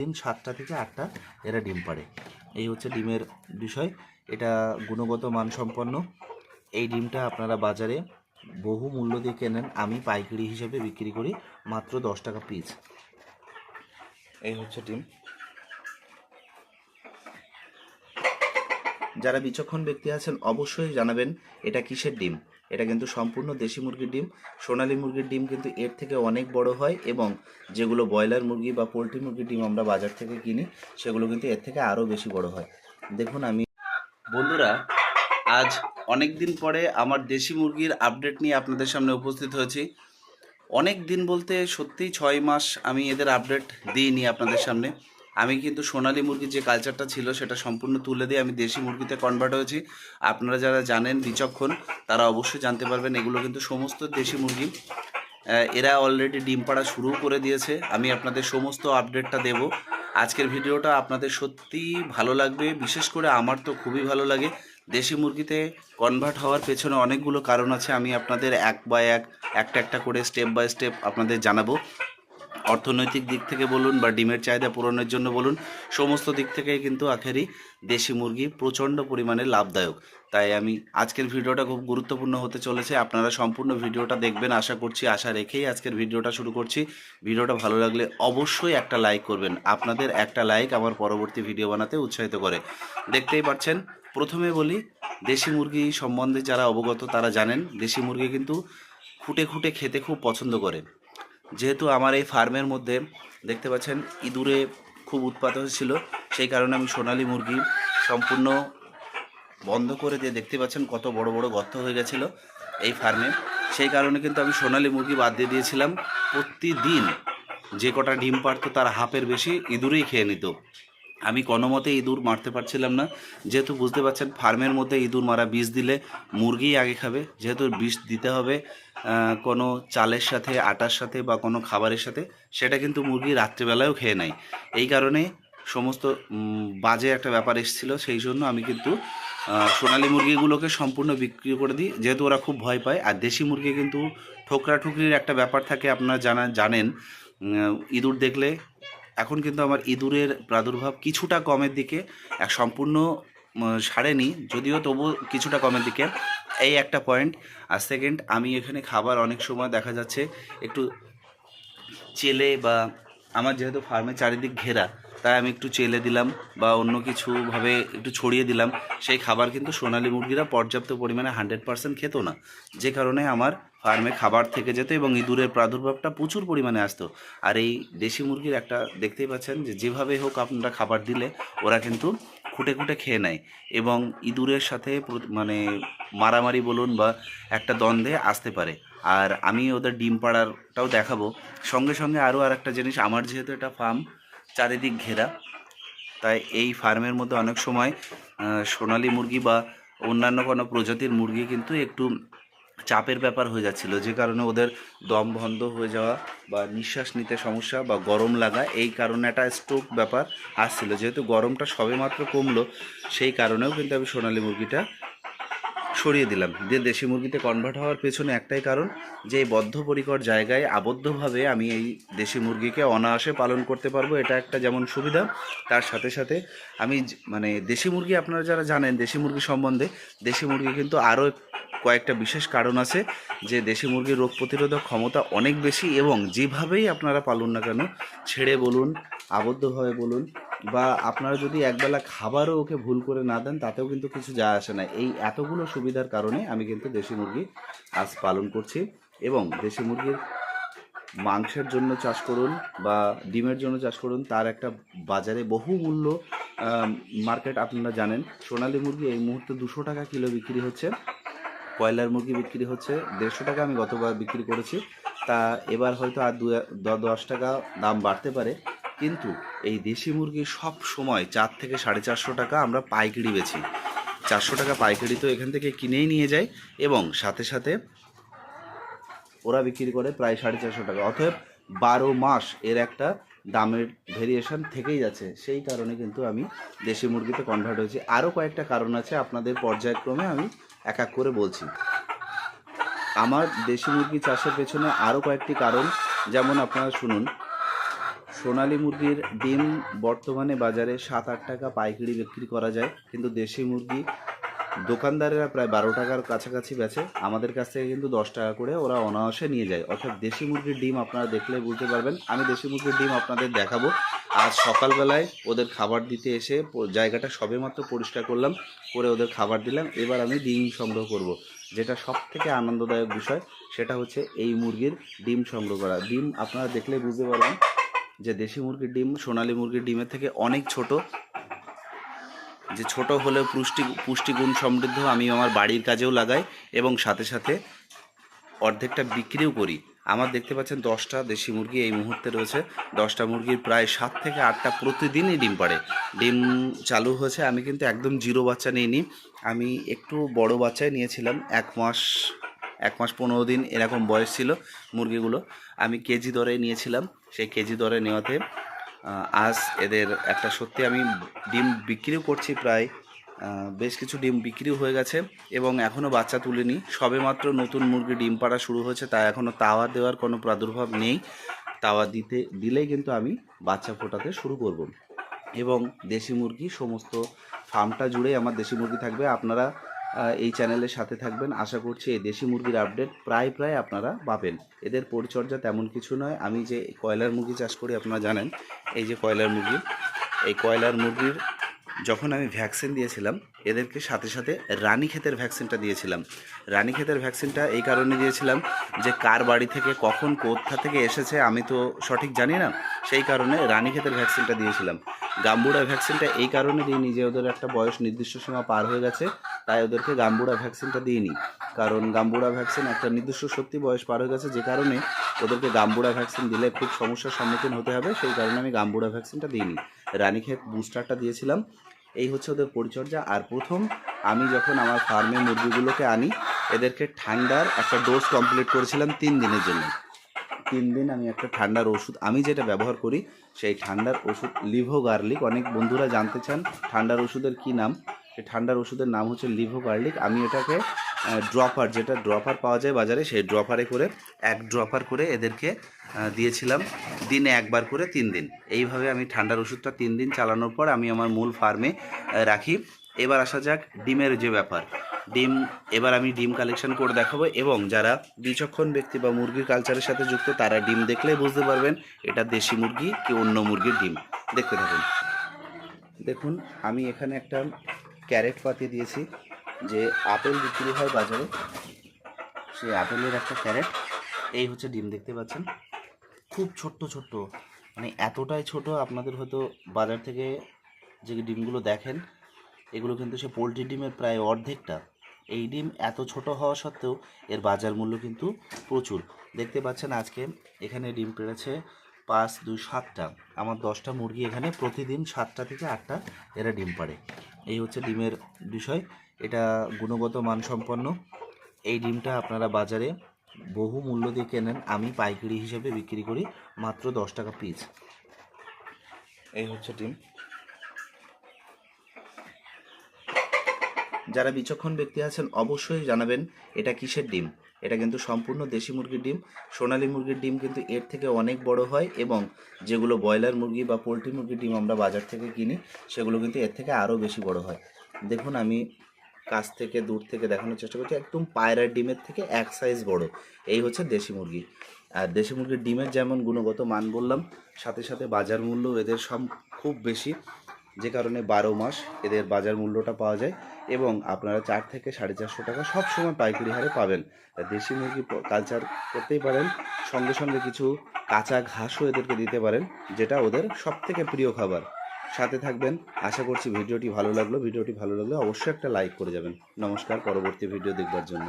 দিন সাতটা থেকে আটটা এরা ডিম পাড়ে। এই হচ্ছে ডিমের বিষয়। এটা গুণগত মানসম্পন্ন। এই ডিমটা আপনারা বাজারে বহু মূল্য দিয়ে কেনেন, আমি পাইকারি হিসেবে বিক্রি করি মাত্র দশ টাকা পিস এই হচ্ছে ডিম। যারা বিচক্ষণ ব্যক্তি আছেন, অবশ্যই জানাবেন এটা কিসের ডিম। এটা কিন্তু সম্পূর্ণ দেশি মুরগির ডিম। সোনালী মুরগির ডিম কিন্তু এর থেকে অনেক বড় হয় এবং যেগুলো ব্রয়লার মুরগি বা পোলট্রি মুরগির ডিম আমরা বাজার থেকে কিনি, সেগুলো কিন্তু এর থেকে আরও বেশি বড় হয়। দেখুন, আমি বন্ধুরা, আজ অনেক দিন পরে আমার দেশি মুরগির আপডেট নিয়ে আপনাদের সামনে উপস্থিত হয়েছি। অনেক দিন বলতে সত্যিই ছয় মাস আমি এদের আপডেট দিইনি আপনাদের সামনে। আমি কিন্তু সোনালী মুরগির যে কালচারটা ছিল, সেটা সম্পূর্ণ তুলে দিয়ে আমি দেশি মুরগিতে কনভার্ট হয়েছি। আপনারা যারা জানেন বিচক্ষণ তারা অবশ্যই জানতে পারবেন এগুলো কিন্তু সমস্ত দেশি মুরগি। এরা অলরেডি ডিম পাড়া শুরু করে দিয়েছে। আমি আপনাদের সমস্ত আপডেটটা দেব। আজকের ভিডিওটা আপনাদের সত্যিই ভালো লাগবে। বিশেষ করে আমার তো খুবই ভালো লাগে। দেশি মুরগিতে কনভার্ট হওয়ার পেছনে অনেকগুলো কারণ আছে। আমি আপনাদের এক বাই এক, একটা একটা করে স্টেপ বাই স্টেপ আপনাদের জানাব। অর্থনৈতিক দিক থেকে বলুন বা ডিমের চাহিদা পূরণের জন্য বলুন, সমস্ত দিক থেকেই কিন্তু আখেরই দেশি মুরগি প্রচণ্ড পরিমাণে লাভদায়ক। তাই আমি আজকের ভিডিওটা খুব গুরুত্বপূর্ণ হতে চলেছে। আপনারা সম্পূর্ণ ভিডিওটা দেখবেন, আশা করছি, আশা রেখেই আজকের ভিডিওটা শুরু করছি। ভিডিওটা ভালো লাগলে অবশ্যই একটা লাইক করবেন। আপনাদের একটা লাইক আমার পরবর্তী ভিডিও বানাতে উৎসাহিত করে। দেখতেই পাচ্ছেন, প্রথমে বলি, দেশি মুরগি সম্বন্ধে যারা অবগত তারা জানেন, দেশি মুরগি কিন্তু খুঁটে খুঁটে খেতে খুব পছন্দ করে। যেহেতু আমার এই ফার্মের মধ্যে দেখতে পাচ্ছেন ইঁদুরে খুব উৎপাত হয়েছিল সেই কারণে আমি সোনালি মুরগি সম্পূর্ণ বন্ধ করে দিয়ে দেখতে পাচ্ছেন কত বড় বড় গর্ত হয়ে গেছিল এই ফার্মে। সেই কারণে কিন্তু আমি সোনালি মুরগি বাদ দিয়ে দিয়েছিলাম। প্রতিদিন যে কটা ডিম পারতো তার হাফের বেশি ইঁদুরেই খেয়ে নিত। আমি কোনো মতে ইঁদুর মারতে পারছিলাম না। যেহেতু বুঝতে পারছেন, ফার্মের মধ্যে ইঁদুর মারা বিষ দিলে মুরগিই আগে খাবে। যেহেতু বিষ দিতে হবে কোনো চালের সাথে, আটার সাথে বা কোনো খাবারের সাথে, সেটা কিন্তু মুরগি রাত্রিবেলায়ও খেয়ে নেয়। এই কারণে সমস্ত বাজে একটা ব্যাপার এসেছিল। সেই জন্য আমি কিন্তু সোনালী মুরগিগুলোকে সম্পূর্ণ বিক্রি করে দিই। যেহেতু ওরা খুব ভয় পায়। আর দেশি মুরগি কিন্তু ঠোকরা ঠুকরির একটা ব্যাপার থাকে, আপনারা জানা, জানেন। ইঁদুর দেখলে এখন কিন্তু আমার ইঁদুরের প্রাদুর্ভাব কিছুটা কমের দিকে, এক সম্পূর্ণ সারেনি, যদিও তবু কিছুটা কমের দিকে। এই একটা পয়েন্ট আর সেকেন্ড আমি এখানে খাবার অনেক সময় দেখা যাচ্ছে একটু চেলে বা আমার যেহেতু ফার্মের চারিদিক ঘেরা, তাই আমি একটু চেলে দিলাম বা অন্য কিছুভাবে একটু ছড়িয়ে দিলাম। সেই খাবার কিন্তু সোনালী মুরগিরা পর্যাপ্ত পরিমাণে হান্ড্রেড পার্সেন্ট খেত না। যে কারণে আমার ফার্মে খাবার থেকে যেত এবং ইঁদুরের প্রাদুর্ভাবটা প্রচুর পরিমাণে আসতো। আর এই দেশি মুরগির একটা দেখতেই পাচ্ছেন যে যেভাবে হোক আপনারা খাবার দিলে ওরা কিন্তু খুঁটে খুঁটে খেয়ে নেয় এবং ইঁদুরের সাথে মানে মারামারি বলুন বা একটা দ্বন্দ্বে আসতে পারে। আর আমি ওদের ডিম পাড়ারটাও দেখাবো। সঙ্গে সঙ্গে আরও আর একটা জিনিস, আমার যেহেতু এটা ফার্ম চারিদিক ঘেরা, তাই এই ফার্মের মধ্যে অনেক সময় সোনালী মুরগি বা অন্যান্য কোনো প্রজাতির মুরগি কিন্তু একটু চাপের ব্যাপার হয়ে যাচ্ছিল, যে কারণে ওদের দম বন্ধ হয়ে যাওয়া বা নিঃশ্বাস নিতে সমস্যা বা গরম লাগা, এই কারণে একটা স্ট্রোক ব্যাপার আসছিল। যেহেতু গরমটা সবেমাত্র কমলো, সেই কারণেও কিন্তু আমি সোনালি মুরগিটা সরিয়ে দিলাম। দিয়ে দেশি মুরগিতে কনভার্ট হওয়ার পেছনে একটাই কারণ, যে এই বদ্ধপরিকর জায়গায় আবদ্ধভাবে আমি এই দেশি মুরগিকে অনায়াসে পালন করতে পারব, এটা একটা যেমন সুবিধা, তার সাথে সাথে আমি মানে দেশি মুরগি আপনারা যারা জানেন, দেশি মুরগি সম্বন্ধে, দেশি মুরগি কিন্তু আরও কয়েকটা বিশেষ কারণ আছে যে দেশি মুরগির রোগ প্রতিরোধক ক্ষমতা অনেক বেশি এবং যেভাবেই আপনারা পালন না কেন, ছেড়ে বলুন, আবদ্ধভাবে বলুন বা আপনারা যদি একবেলা খাবারও ওকে ভুল করে না দেন, তাতেও কিন্তু কিছু যায় আসে না। এই এতগুলো সুবিধার কারণে আমি কিন্তু দেশি মুরগি আজ পালন করছি এবং দেশি মুরগির মাংসের জন্য চাষ করুন বা ডিমের জন্য চাষ করুন, তার একটা বাজারে বহু মূল্য মার্কেট আপনারা জানেন। সোনালী মুরগি এই মুহূর্তে দুশো টাকা কিলো বিক্রি হচ্ছে। কয়লার মুরগি বিক্রি হচ্ছে, দেড়শো টাকা আমি গতবার বিক্রি করেছি। তা এবার হয়তো আর দু দশ টাকা দাম বাড়তে পারে। কিন্তু এই দেশি মুরগি সব সময় চার থেকে সাড়ে চারশো টাকা আমরা পাইকারি বেছি চারশো টাকা পাইকারি তো এখান থেকে কিনেই নিয়ে যায় এবং সাথে সাথে ওরা বিক্রি করে প্রায় সাড়ে চারশো টাকা। অতএব বারো মাস এর একটা দামের ভেরিয়েশন থেকেই যাচ্ছে। সেই কারণে কিন্তু আমি দেশি মুরগিতে কনভার্ট হয়েছি। আরও কয়েকটা কারণ আছে আপনাদের পর্যায়ক্রমে আমি এক এক করে বলছি। আমার দেশি মুরগি চাষের পেছনে আরও কয়েকটি কারণ, যেমন আপনারা শুনুন, সোনালী মুরগির ডিম বর্তমানে বাজারে সাত আট টাকা পাইকারি বিক্রি করা যায়, কিন্তু দেশি মুরগি দোকানদারেরা প্রায় বারো টাকার কাছাকাছি বেচে, আমাদের কাছ থেকে কিন্তু দশ টাকা করে ওরা অনায়াসে নিয়ে যায়। অর্থাৎ দেশি মুরগির ডিম আপনারা দেখলে বুঝতে পারবেন, আমি দেশি মুরগির ডিম আপনাদের দেখাবো। আজ সকালবেলায় ওদের খাবার দিতে এসে জায়গাটা সবেমাত্র পরিষ্কার করলাম, করে ওদের খাবার দিলাম। এবার আমি ডিম সংগ্রহ করব। যেটা সব থেকে আনন্দদায়ক বিষয়, সেটা হচ্ছে এই মুরগির ডিম সংগ্রহ করা। ডিম আপনারা দেখলে বুঝতে পারবেন যে দেশি মুরগির ডিম, সোনালী মুরগির ডিমের থেকে অনেক ছোট। যে ছোট হলেও পুষ্টি, পুষ্টিগুণ সমৃদ্ধ আমি আমার বাড়ির কাজেও লাগাই এবং সাথে সাথে অর্ধেকটা বিক্রিও করি। আমার দেখতে পাচ্ছেন দশটা দেশি মুরগি এই মুহূর্তে রয়েছে। দশটা মুরগির প্রায় সাত থেকে আটটা প্রতিদিনই ডিম পাড়ে। ডিম চালু হয়েছে, আমি কিন্তু একদম জিরো বাচ্চা নিইনি। আমি একটু বড় বাচ্চাই নিয়েছিলাম, এক মাস এক মাস পনেরো দিন এরকম বয়স ছিল মুরগিগুলো। আমি কেজি দরে নিয়েছিলাম, সেই কেজি দরে নেওয়াতে আজ এদের একটা সত্যি আমি ডিম বিক্রিও করছি প্রায় বেশ কিছু ডিম বিক্রিও হয়ে গেছে এবং এখনও বাচ্চা তুলিনি। সবেমাত্র নতুন মুরগি ডিম পাড়া শুরু হয়েছে, তাই এখনও তাওয়া দেওয়ার কোনো প্রাদুর্ভাব নেই। তাওয়া দিতে, দিলেই কিন্তু আমি বাচ্চা ফোটাতে শুরু করব। এবং দেশি মুরগি, সমস্ত ফার্মটা জুড়ে আমার দেশি মুরগি থাকবে। আপনারা এই চ্যানেলের সাথে থাকবেন। আশা করছি এই দেশি মুরগির আপডেট প্রায় প্রায় আপনারা পাবেন। এদের পরিচর্যা তেমন কিছু নয়। আমি যে কয়লার মুরগি চাষ করি, আপনারা জানেন, এই যে কয়লার মুরগি, এই কয়লার মুরগির যখন আমি ভ্যাকসিন দিয়েছিলাম, এদেরকে সাথে সাথে রানীক্ষেতের ভ্যাকসিনটা দিয়েছিলাম। রানীক্ষেতের ভ্যাকসিনটা এই কারণে দিয়েছিলাম যে, কার বাড়ি থেকে, কখন, কোথা থেকে এসেছে আমি তো সঠিক জানি না। সেই কারণে রানীক্ষেতের ভ্যাকসিনটা দিয়েছিলাম। গাম্বুড়া ভ্যাকসিনটা এই কারণে দিইনি যে, ওদের একটা বয়স নির্দিষ্ট সীমা পার হয়ে গেছে, তাই ওদেরকে গাম্বুড়া ভ্যাকসিনটা দিইনি। কারণ গাম্বুড়া ভ্যাকসিন একটা নির্দিষ্ট সত্যি বয়স পার হয়ে গেছে, যে কারণে ওদেরকে গাম্বুড়া ভ্যাকসিন দিলে খুব সমস্যার সম্মুখীন হতে হবে, সেই কারণে আমি গাম্বুড়া ভ্যাকসিনটা দিইনি। রানীক্ষেত বুস্টারটা দিয়েছিলাম। এই হচ্ছে ওদের পরিচর্যা। আর প্রথম আমি যখন আমার ফার্মে মুরগিগুলোকে আনি, এদেরকে ঠান্ডার একটা ডোজ কমপ্লিট করেছিলাম তিন দিনের জন্য। তিন দিন আমি একটা ঠান্ডার ওষুধ, আমি যেটা ব্যবহার করি, সেই ঠান্ডার ওষুধ লিভো গার্লিক, অনেক বন্ধুরা জানতে চান ঠান্ডার ওষুধের কি নাম, সেই ঠান্ডার ওষুধের নাম হচ্ছে লিভো গার্লিক। আমি এটাকে ড্রপার যেটা ড্রপার পাওয়া যায় বাজারে, সেই ড্রপারে করে এক ড্রপার করে এদেরকে দিয়েছিলাম। দিনে একবার করে তিন দিন। এইভাবে আমি ঠান্ডার ওষুধটা তিন দিন চালানোর পর আমি আমার মূল ফার্মে রাখি। এবার আসা যাক ডিমের যে ব্যাপার। ডিম, এবার আমি ডিম কালেকশন করে দেখাবো এবং যারা বিচক্ষণ ব্যক্তি বা মুরগির কালচারের সাথে যুক্ত, তারা ডিম দেখলেই বুঝতে পারবেন এটা দেশি মুরগি কি অন্য মুরগির ডিম। দেখতে থাকুন। দেখুন, আমি এখানে একটা ক্যারেট পাতিয়ে দিয়েছি। যে আপেল বিক্রি হয় বাজারে, সেই আপেলের একটা ক্যারেট। এই হচ্ছে ডিম, দেখতে পাচ্ছেন? খুব ছোট্ট ছোট্ট। মানে এতটাই ছোট, আপনাদের হয়তো বাজার থেকে যে ডিমগুলো দেখেন, এগুলো কিন্তু সে পোলট্রি ডিমের প্রায় অর্ধেকটা। এই ডিম এত ছোট হওয়া সত্ত্বেও এর বাজার মূল্য কিন্তু প্রচুর। দেখতে পাচ্ছেন, আজকে এখানে ডিম পেড়েছে পাঁচ, দুই, সাতটা। আমার দশটা মুরগি এখানে প্রতিদিন সাতটা থেকে আটটা এরা ডিম পাড়ে। এই হচ্ছে ডিমের বিষয়। এটা গুণগত মানসম্পন্ন। এই ডিমটা আপনারা বাজারে বহু মূল্য দিয়ে কেনেন, আমি পাইকারি হিসেবে বিক্রি করি মাত্র দশ টাকা পিস এই হচ্ছে ডিম। যারা বিচক্ষণ ব্যক্তি আছেন, অবশ্যই জানাবেন এটা কিসের ডিম। এটা কিন্তু সম্পূর্ণ দেশি মুরগির ডিম। সোনালী মুরগির ডিম কিন্তু এর থেকে অনেক বড় হয় এবং যেগুলো ব্রয়লার মুরগি বা পোলট্রি মুরগির ডিম আমরা বাজার থেকে কিনি, সেগুলো কিন্তু এর থেকে আরও বেশি বড় হয়। দেখুন, আমি কাছ থেকে দূর থেকে দেখানোর চেষ্টা করছি, একদম পায়রার ডিমের থেকে এক সাইজ বড়। এই হচ্ছে দেশি মুরগি। আর দেশি মুরগির ডিমের যেমন গুণগত মান বললাম, সাথে সাথে বাজার মূল্য এদের সব খুব বেশি। যে কারণে বারো মাস এদের বাজার মূল্যটা পাওয়া যায় এবং আপনারা চার থেকে সাড়ে চারশো টাকা সবসময় পাইকারি হারে পাবেন। দেশি মুরগি কালচার করতেই পারেন, সঙ্গে সঙ্গে কিছু কাঁচা ঘাসও এদেরকে দিতে পারেন, যেটা ওদের সব থেকে প্রিয় খাবার। সাথে থাকবেন, আশা করছি ভিডিওটি ভালো লাগল। ভিডিওটি ভালো লাগলে অবশ্যই একটা লাইক করে যাবেন। নমস্কার, পরবর্তী ভিডিও দেখবার জন্য।